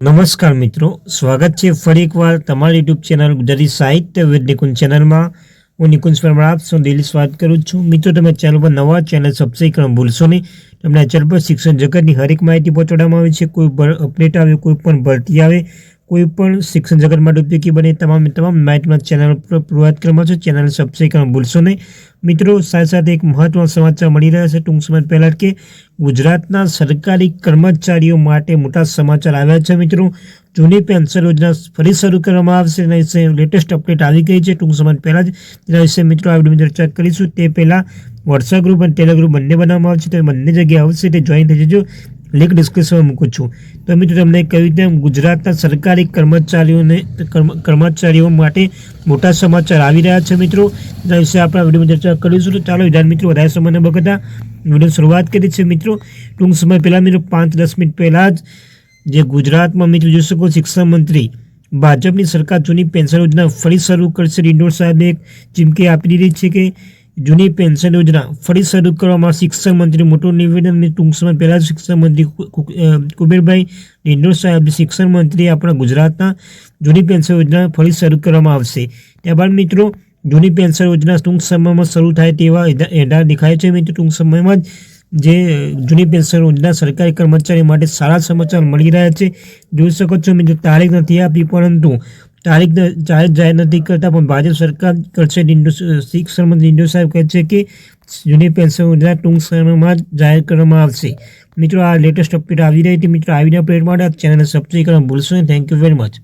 નમસ્કાર મિત્રો, સ્વાગત છે ફરી એકવાર તમારી યુટ્યુબ ચેનલ ગુજરાતી સાહિત્ય વિદ નિકુંજ ચેનલમાં. હું નિકુંજ પરમાર, આપ સૌ દિલ્હી સ્વાગત કરું છું. મિત્રો, તમે ચેનલ પર નવા ચેનલ સબસ્ક્રાઈબ કરવાનું ભૂલશો નહીં. તમને ચેનલ પર શિક્ષણ જગતની હરેક માહિતી પહોંચાડવામાં આવે છે. કોઈ અપડેટ આવે, કોઈ પણ ભરતી આવે કોઈ પણ શિક્ષણ જગત માટે ઉપયોગી બને તમામ તમામ માહિતીમાં ચેનલ પર પ્રવાદ કરવામાં છો. ચેનલ સબસ્ક્રાઈબ કરવા ભૂલશો નહીં. મિત્રો, સાથે સાથે એક મહત્વના સમાચાર મળી રહ્યા છે. ટૂંક સમય પહેલાં કે ગુજરાતના સરકારી કર્મચારીઓ માટે મોટા સમાચાર આવ્યા છે, મિત્રો. જૂની પેન્શન યોજના ફરી શરૂ કરવામાં આવશે એના વિશે લેટેસ્ટ અપડેટ આવી ગઈ છે. ટૂંક સમય પહેલાં જ તેના વિશે મિત્રો આ મિત્રો ચર્ચા કરીશું. તે પહેલાં વોટ્સઅપ ગ્રુપ અને ટેલિગ્રુપ બંને બનાવવામાં આવશે. તો બંને જગ્યાએ આવશે તે જોઈન થઈ જજો. લિંક ડિસ્ક્રિપ્શનમાં મૂકું છું. તો મિત્રો, તમને કહ્યું તેમ ગુજરાતના સરકારી કર્મચારીઓને કર્મચારીઓ માટે મોટા સમાચાર આવી રહ્યા છે મિત્રો? તેના વિશે આપણે વિડીયોમાં ચર્ચા કરીશું. તો ચાલો, વિધાન મિત્રો, વધારે સમયને બગડતા વીડિયો શરૂઆત કરી છે મિત્રો. ટૂંક સમય પહેલાં મિત્રો, પાંચ દસ મિનિટ પહેલાં જ જે ગુજરાતમાં મિત્રો, જોઈ શકો શિક્ષણ મંત્રી, ભાજપની સરકાર જૂની પેન્શન યોજના ફરી શરૂ કરશે. ડિંડોર સાહેબે એક ચીમકી આપી દીધી છે કે જૂની પેન્શન યોજના ફરી શરૂ કરવામાં શિક્ષણ મંત્રી મોટું નિવેદન ટૂંક સમય પહેલાં શિક્ષણ મંત્રી કુબેરભાઈ ડિંડોર સાહેબ શિક્ષણ મંત્રી આપણા ગુજરાતના જૂની પેન્શન યોજના ફરી શરૂ કરવામાં આવશે. ત્યારબાદ મિત્રો, જૂની પેન્શન યોજના ટૂંક સમયમાં શરૂ થાય તેવા એડા દેખાય છે મિત્રો. ટૂંક સમયમાં જ જે જૂની પેન્શન યોજના સરકારી કર્મચારી માટે સારા સમાચાર મળી રહ્યા છે. જોઈ શકો છો મિત્રો, તારીખ નથી આપી પરંતુ તારીખ જાહેર જાહેર નથી કરતા, પણ ભાજપ સરકાર કરશે ડિંડો શિક્ષણ મંત્રી ડિંડો સાહેબ કહે છે કે જૂની પેન્શન યોજના ટૂંક સમયમાં જાહેર કરવામાં આવશે. મિત્રો, આ લેટેસ્ટ અપડેટ આવી રહી હતી. મિત્રો, આવીને અપડેટ માટે ચેનલને સબસ્ક્રાઈબ કરવાનું ભૂલશો નહીં. Thank you very much